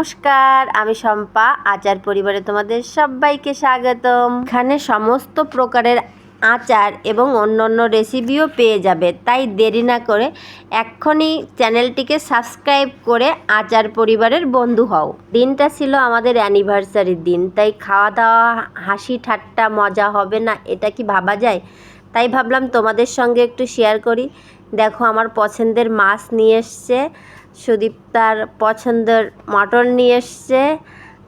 নমস্কার, আমি শম্পা, আচার পরিবারে তোমাদের সবাইকে স্বাগতম। এখানে সমস্ত প্রকারের আচার এবং অন্য অন্য রেসিপিও পেয়ে যাবে, তাই দেরি না করে এক্ষুনি চ্যানেলটিকে সাবস্ক্রাইব করে আচার পরিবারের বন্ধু হও। দিনটা ছিল আমাদের অ্যানিভার্সারির দিন, তাই খাওয়া দাওয়া হাসি, ঠাট্টা, মজা হবে না, এটা কি ভাবা যায়? তাই ভাবলাম তোমাদের সঙ্গে একটু শেয়ার করি। দেখো আমার পছন্দের মাছ নিয়ে এসছে। সুদীপ তার পছন্দের মটন নিয়ে এসছে।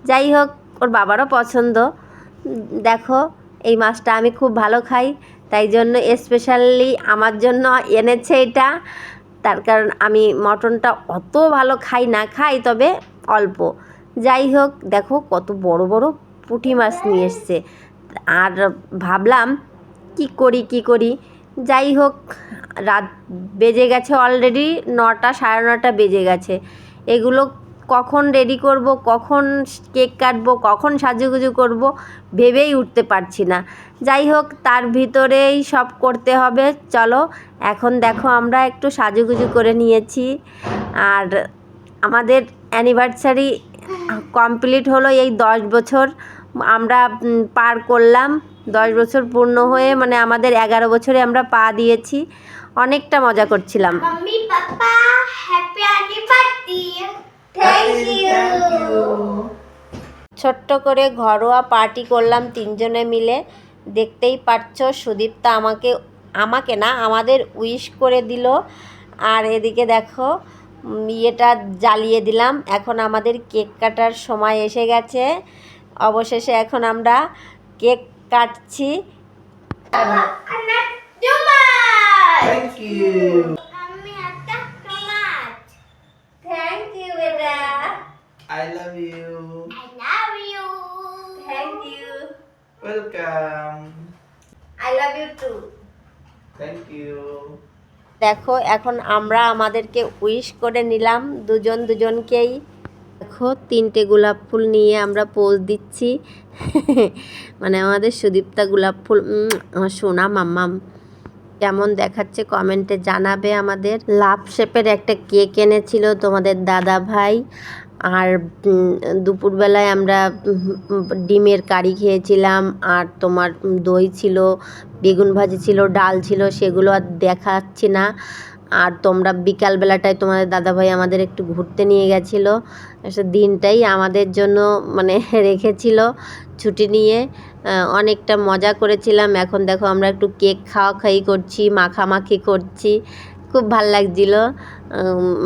যাই হোক, ওর বাবারও পছন্দ। দেখো, এই মাছটা আমি খুব ভালো খাই, তাই জন্য স্পেশালি আমার জন্য এনেছে এটা। তার কারণ আমি মটনটা অত ভালো খাই না খাই, তবে অল্প। যাই হোক, দেখো কত বড় বড় পুঁটি মাছ নিয়ে এসছে। আর ভাবলাম, কি করি কি করি? যাই হোক, রাত বেজে গেছে অলরেডি নটা, সাড়ে নটা বেজে গেছে। এগুলো কখন রেডি করব, কখন কেক কাটবো, কখন সাজুগুজু করব, ভেবেই উঠতে পারছি না। যাই হোক, তার ভিতরেই সব করতে হবে। চলো, এখন দেখো আমরা একটু সাজুগুজু করে নিয়েছি। আর আমাদের অ্যানিভার্সারি কমপ্লিট হলো এই দশ বছর। আমরা পার করলাম। দশ বছর পূর্ণ হয়ে মানে আমাদের এগারো বছরে আমরা পা দিয়েছি। অনেকটা মজা করছিলাম. ছোট্ট করে ঘরোয়া পার্টি করলাম তিনজনে মিলে। দেখতেই পাচ্ছ সুদীপ্তা আমাকে আমাকে না আমাদের উইশ করে দিল। আর এদিকে দেখো ইয়েটা জ্বালিয়ে দিলাম। এখন আমাদের কেক কাটার সময় এসে গেছে। অবশেষে এখন আমরা কেক কাটছি। দেখো এখন আমরা আমাদেরকে উইশ করে নিলাম। দুজন দুজনকেই দেখো, তিনটে গোলাপ ফুল নিয়ে আমরা পোজ দিচ্ছি। মানে আমাদের সুদীপ্তা গোলাপ ফুল আমার সোনা মাম্মাম, কেমন দেখাচ্ছে কমেন্টে জানাবে আমাদের। লাভ শেপের একটা কেক এনেছিল তোমাদের দাদা ভাই, আর দুপুরবেলায় আমরা ডিমের কারি খেয়েছিলাম, আর তোমার দই ছিল, বেগুন ভাজি ছিল, ডাল ছিল, সেগুলো আর দেখাচ্ছি না। আর তোমরা বিকালবেলাটায় তোমাদের দাদাভাই আমাদের একটু ঘুরতে নিয়ে গেছিল। দিনটাই আমাদের জন্য মানে রেখেছিল ছুটি নিয়ে। অনেকটা মজা করেছিলাম। এখন দেখো আমরা একটু কেক খাওয়া খাই করছি, মাখামাখি করছি। খুব ভালো লাগছিল।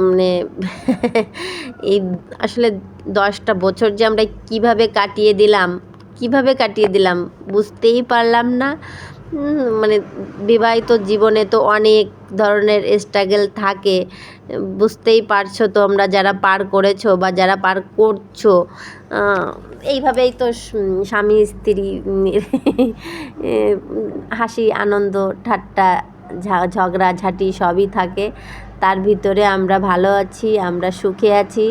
মানে এই আসলে দশটা বছর যে আমরা কীভাবে কাটিয়ে দিলাম, কীভাবে কাটিয়ে দিলাম বুঝতেই পারলাম না। মানে বিবাহিত জীবনে তো অনেক ধরনের স্ট্রাগল থাকে। বুঝতেই পারছ তোমরা যারা পার করেছ বা যারা পার করছ এইভাবেই তো স্বামী, স্ত্রী হাসি, আনন্দ, ঠাট্টা ঝগড়া, ঝাঁটি সবই থাকে। তার ভিতরে আমরা ভালো আছি, আমরা সুখে আছি।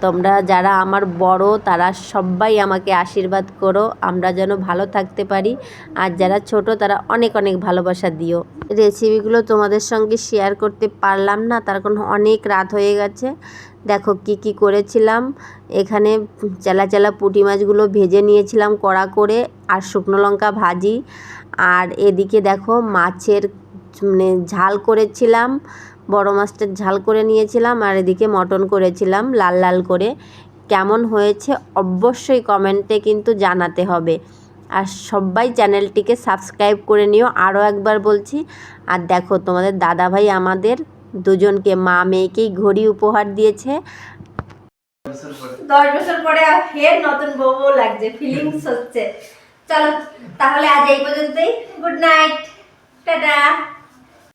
তোমরা যারা আমার বড়, তারা সবাই আমাকে আশীর্বাদ করো। আমরা যেন ভালো থাকতে পারি। আর যারা ছোট, তারা অনেক অনেক ভালোবাসা দিও। রেসিপিগুলো তোমাদের সঙ্গে শেয়ার করতে পারলাম না, তার কারণ অনেক রাত হয়ে গেছে। দেখো কি কি করেছিলাম। এখানে চেলা চেলা পুঁটি মাছগুলো ভেজে নিয়েছিলাম কড়া করে আর শুকনো লঙ্কা ভাজি। আর এদিকে দেখো মাছের মানে ঝাল করেছিলাম। বড় মাছটার ঝাল করে নিয়েছিলাম আর এদিকে মটন করেছিলাম, লাল লাল করে। কেমন হয়েছে অবশ্যই কমেন্টে কিন্তু জানাতে হবে। আর সবাই চ্যানেলটিকে সাবস্ক্রাইব করে নিও। আরও একবার বলছি, আর দেখো তোমাদের দাদাভাই আমাদের দুজনকে, মা মেয়েকেই ঘড়ি উপহার দিয়েছে। দশ বছর পরে ফের নতুন বউ বউ লাগছে ফিলিংস হচ্ছে। চলো, তাহলে আজ এই পর্যন্তই। Good night tata.